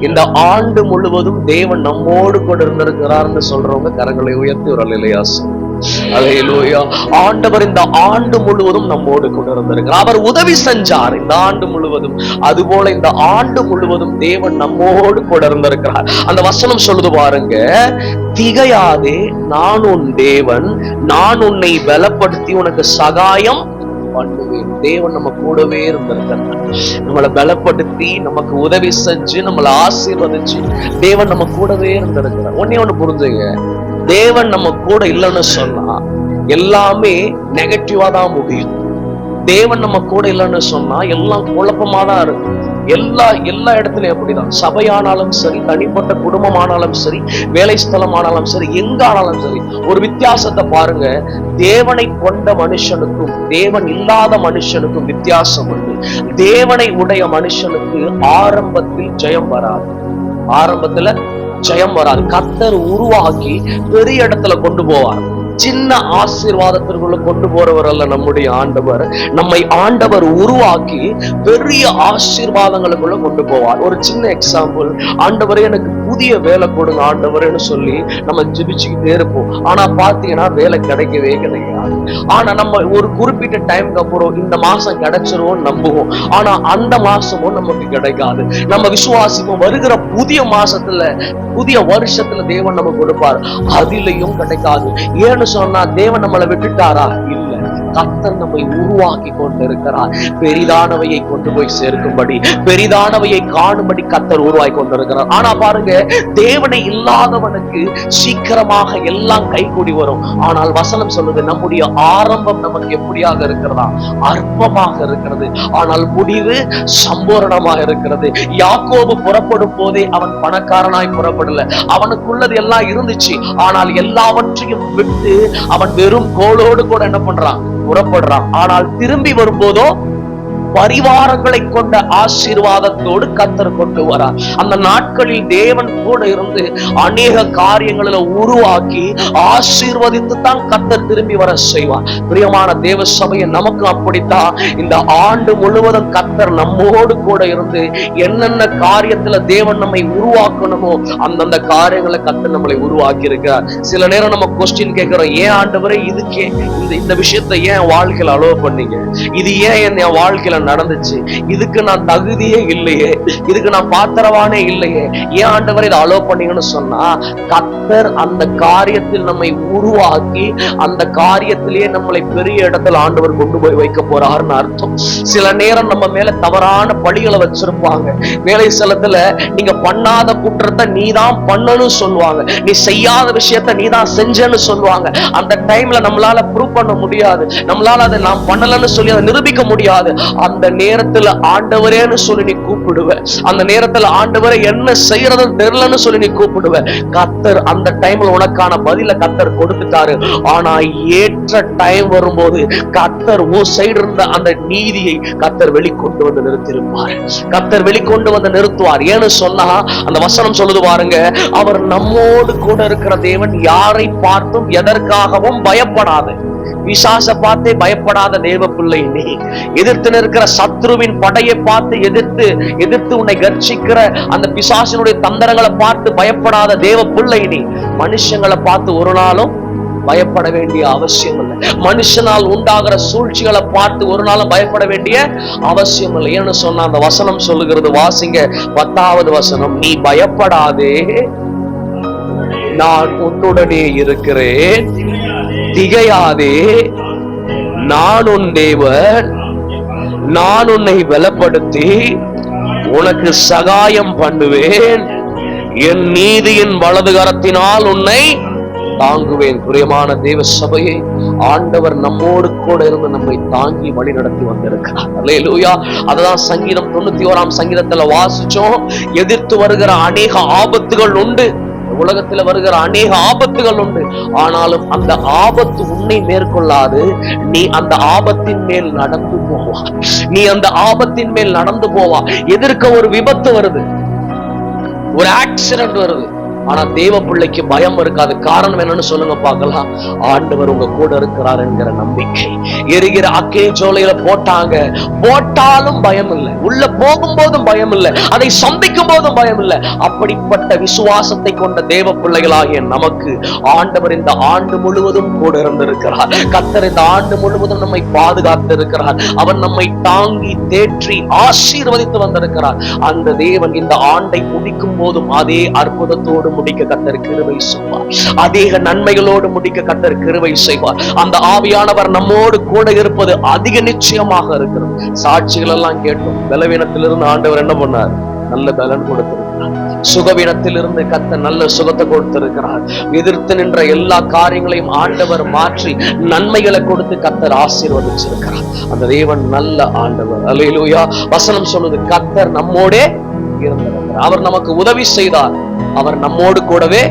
இந்த ஆண்டு முழுவதும் தேவன் நம்மோடு கூட இருந்திருக்கிறார்னு சொல்றவங்க கரங்களை உயர்த்தி ஒரு இல்லையா ஆண்டவர் இந்த ஆண்டு முழுவதும் நம்மோடு கூட இருந்திருக்கிறார். அவர் உதவி செஞ்சார் இந்த ஆண்டு முழுவதும். அதுபோல இந்த ஆண்டு முழுவதும் தேவன் நம்மோடு கூட இருந்திருக்கிறார். அந்த வசனம் சொல்லுது பாருங்க திகையாதே நான் உன் தேவன் நான் உன்னை பலப்படுத்தி உனக்கு சகாயம் பண்ணுவேன் தேவன் நம்ம கூடவே இருந்திருக்கிறார். நம்மளை பலப்படுத்தி நமக்கு உதவி செஞ்சு நம்மளை ஆசீர்வதிச்சு தேவன் நம்ம கூடவே இருந்திருக்கிறார். ஒன்னே ஒண்ணு புரிஞ்சுங்க. தேவன் நம்ம கூட இல்லைன்னு சொன்னா எல்லாமே நெகட்டிவா தான் முடியும். தேவன் நம்ம கூட இல்லைன்னு சொன்னா எல்லாம் குழப்பமா தான் இருக்கும். எல்லா எல்லா இடத்துலயும் அப்படிதான். சபையானாலும் சரி தனிப்பட்ட குடும்பமானாலும் சரி வேலை ஸ்தலம் ஆனாலும் சரி எங்க ஆனாலும் சரி ஒரு வித்தியாசத்தை பாருங்க. தேவனை கொண்ட மனுஷனுக்கும் தேவன் இல்லாத மனுஷனுக்கும் வித்தியாசம் உண்டு. தேவனை உடைய மனுஷனுக்கு ஆரம்பத்தில் ஜெயம் வராது. ஆரம்பத்துல ஜெயம் வராது. கத்தர் உருவாக்கி பெரிய இடத்துல கொண்டு போவார். சின்ன ஆசீர்வாதத்திற்குள்ள கொண்டு போறவர் அல்ல நம்முடைய ஆண்டவர். நம்மை ஆண்டவர் உருவாக்கி பெரிய ஆசீர்வாதங்களுக்குள்ள கொண்டு போவார். ஒரு சின்ன எக்ஸாம்பிள் ஆண்டவரே எனக்கு புதிய வேலை கொடுங்க ஆண்டவர்னு சொல்லி நம்ம ஜெபிச்சுக்கிட்டே இருப்போம். ஆனா பாத்தீங்கன்னா வேலை கிடைக்கவே கிடைக்காது. ஆனா நம்ம ஒரு குறிப்பிட்ட டைம்க்கு அப்புறம் இந்த மாசம் கிடைச்சிருவோம் நம்புவோம். ஆனா அந்த மாசமும் நமக்கு கிடைக்காது. நம்ம விசுவாசிப்போம் வருகிற புதிய மாசத்துல புதிய வருஷத்துல தேவன் நமக்கு கொடுப்பார். அதிலையும் கிடைக்காது. ஏன்னு சொன்னா தேவன் நம்மளை விட்டுட்டாரா? இல்ல. கத்தர் நம்மை உருவாக்கி கொண்டிருக்கிறார். பெரிதானவையை கொண்டு போய் சேர்க்கும்படி பெரிதானவையை காணும்படி கத்தர் உருவாக்கி கொண்டிருக்கிறார். ஆனா பாருங்க தேவனை இல்லாதவனுக்கு சீக்கிரமாக எல்லாம் கைகூடி வரும். ஆனால் வசனம் சொல்லுது நம்முடைய ஆரம்பம் நமக்கு எப்படியாக இருக்கிறதா? அற்பமாக இருக்கிறது. ஆனால் முடிவு சம்பூரணமாக இருக்கிறது. யாக்கோபு புறப்படும் போதே அவன் பணக்காரனாய் புறப்படல. அவனுக்குள்ளது எல்லாம் இருந்துச்சு. ஆனால் எல்லாவற்றையும் விட்டு அவன் வெறும் கோளோடு கூட என்ன பண்றான்? புறப்படுறான் ஆனால் திரும்பி வரும்போதோ பரிவாரங்களை கொண்ட ஆசீர்வாதத்தோடு கத்தர் கொண்டு வரார். அந்த நாட்களில் தேவன் கூட இருந்து அநேக காரியங்களில உருவாக்கி ஆசீர்வதித்து தான் கத்தர் திரும்பி வர செய்வார். பிரியமான தேவ சபையை நமக்கு அப்படித்தான் இந்த ஆண்டு முழுவதும் கத்தர் நம்மோடு கூட இருந்து என்னென்ன காரியத்துல தேவன் நம்மை உருவாக்கணுமோ அந்தந்த காரியங்களை கத்தர் நம்மளை உருவாக்கி இருக்கிறார் சில நேரம் நம்ம கொஸ்டின் கேட்கிறோம் ஏன் ஆண்டு வரை இதுக்கே இந்த இந்த விஷயத்தை ஏன் வாழ்க்கையில் அலோவ் பண்ணீங்க? இது ஏன் என் வாழ்க்கையில வாழ்க்கையில நடந்துச்சு. இதுக்கு நான் தகுதியே இல்லையே. இதுக்கு நான் பாத்திரவானே இல்லையே. ஏன் ஆண்டவர் இதை அலோ பண்ணீங்கன்னு சொன்னா கத்தர் அந்த காரியத்தில் நம்மை உருவாக்கி அந்த காரியத்திலேயே நம்மளை பெரிய இடத்துல ஆண்டவர் கொண்டு போய் வைக்க போறாருன்னு அர்த்தம். சில நேரம் நம்ம மேல தவறான பழிகளை வச்சிருப்பாங்க. வேலை ஸ்தலத்துல நீங்க பண்ணாத குற்றத்தை நீ தான் பண்ணணும் சொல்லுவாங்க. நீ செய்யாத விஷயத்த நீ தான் செஞ்சேன்னு சொல்லுவாங்க. அந்த டைம்ல நம்மளால ப்ரூவ் பண்ண முடியாது. நம்மளால அதை நான் பண்ணலன்னு சொல்லி அதை நிரூபிக்க முடியாது. அந்த நேரத்துல ஆண்டவரேன்னு சொல்லி நீ கூப்பிடுவ. அந்த நேரத்துல ஆண்டவரே என்ன செய்யறதுன்னு தெரியலன்னு சொல்லி நீ கூப்பிடுவ. கத்தர் அந்த டைம்ல உனக்கான பதில கத்தர் கொடுத்துட்டாரு. ஆனா ஏற்ற டைம் வரும்போது கத்தர் ஓ சைடு இருந்த அந்த நீதியை கத்தர் வெளிக்கொண்டு வந்து நிறுத்திருப்பார் கத்தர் வெளிக்கொண்டு வந்து நிறுத்துவார். ஏன்னு சொன்னா அந்த வசனம் சொல்லுது பாருங்க அவர் நம்மோடு கூட இருக்கிற தேவன் யாரை பார்த்தும் எதற்காகவும் பயப்படாது. பிசாச பார்த்தே பயப்படாத தேவ பிள்ளை நீ. எதிர்த்து நிற்கிற சத்ருவின் படையை பார்த்து எதிர்த்து எதிர்த்து உன்னை கர்ச்சிக்கிற அந்த பிசாசினுடைய தந்திரங்களை பார்த்து பயப்படாத தேவ பிள்ளை நீ. மனுஷங்களை பார்த்து ஒரு நாளும் பயப்பட வேண்டிய அவசியம் இல்லை. மனுஷனால் உண்டாகிற சூழ்ச்சிகளை பார்த்து ஒரு நாளும் பயப்பட வேண்டிய அவசியம் இல்லை. ஏன்னு சொன்னா அந்த வசனம் சொல்லுகிறது வாசிங்க பத்தாவது வசனம் நீ பயப்படாதே நான் உன்னுடனே இருக்கிறேன். திகையாதே. நான் உன் தேவன் நான் உன்னை பலப்படுத்தி உனக்கு சகாயம் பண்ணுவேன். என் நீதியின் வலது கரத்தினால் உன்னை தாங்குவேன். பிரியமான தேவ சபையை ஆண்டவர் நம்மோடு கூட இருந்து நம்மை தாங்கி வழி நடத்தி வந்திருக்கிறார். அல்லேலூயா. அதுதான் சங்கீதம் தொண்ணூத்தி ஓராம் சங்கீதத்துல வாசிச்சோம். எதிர்த்து வருகிற அநேக ஆபத்துகள் உண்டு. உலகத்துல வருகிற அநேக ஆபத்துகள் உண்டு. ஆனாலும் அந்த ஆபத்து உன்னை மேற்கொள்ளாது. நீ அந்த ஆபத்தின் மேல் நடந்து போவா. நீ அந்த ஆபத்தின் மேல் நடந்து போவா. எதிர்க்க ஒரு விபத்து வருது. ஒரு ஆக்சிடென்ட் வருது. ஆனா தேவ பிள்ளைக்கு பயம் இருக்காது. காரணம் என்னன்னு சொல்லுங்க பார்க்கலாம். ஆண்டவர் உங்க கூட இருக்கிறார் என்கிற நம்பிக்கை. எரிகிற அக்கே சோலையில போட்டாங்க. போட்டாலும் பயம் இல்லை. உள்ள போகும்போதும் பயம் இல்லை. அதை சொந்த முடிக்கும் போதும் பயம் இல்லை அப்படிப்பட்ட விசுவாசத்தை கொண்ட தேவ பிள்ளைகளாகிய நமக்கு ஆண்டவர் இந்த ஆண்டு முழுவதும் கூட இருந்திருக்கிறார். கத்தர் இந்த ஆண்டு முழுவதும் நம்மை பாதுகாத்து இருக்கிறார் அவர் நம்மை தாங்கி தேற்றி ஆசீர்வதித்து வந்திருக்கிறார். அந்த தேவன் இந்த ஆண்டை முடிக்கும் போதும் அதே அற்புதத்தோடு முடிக்க கத்தர் கிருவை செய்வார். அதிக நன்மைகளோடு முடிக்க கத்தர் கிருவை செய்வார். அந்த ஆவியானவர் நம்மோடு கூட இருப்பது அதிக நிச்சயமாக இருக்கிறது. சாட்சிகள் எல்லாம் கேட்டோம். பலவீனத்திலிருந்து ஆண்டவர் என்ன பண்ணார்? நல்ல பலன் கொடுத்திருக்கிறார் சுகவீனத்திலிருந்து கத்த நல்ல சுகத்தை கொடுத்திருக்கிறார். எதிர்த்து நின்ற எல்லா காரியங்களையும் ஆண்டவர் மாற்றி நன்மைகளை கொடுத்து கத்தர் ஆசீர்வதிச்சிருக்கிறார். அந்த தேவன் நல்ல ஆண்டவர். அலையிலூயா வசனம் சொல்லுது கத்தர் நம்மோடே இருந்திருக்கிறார் அவர் நமக்கு உதவி செய்தார். அவர் நம்மோடு கூடவே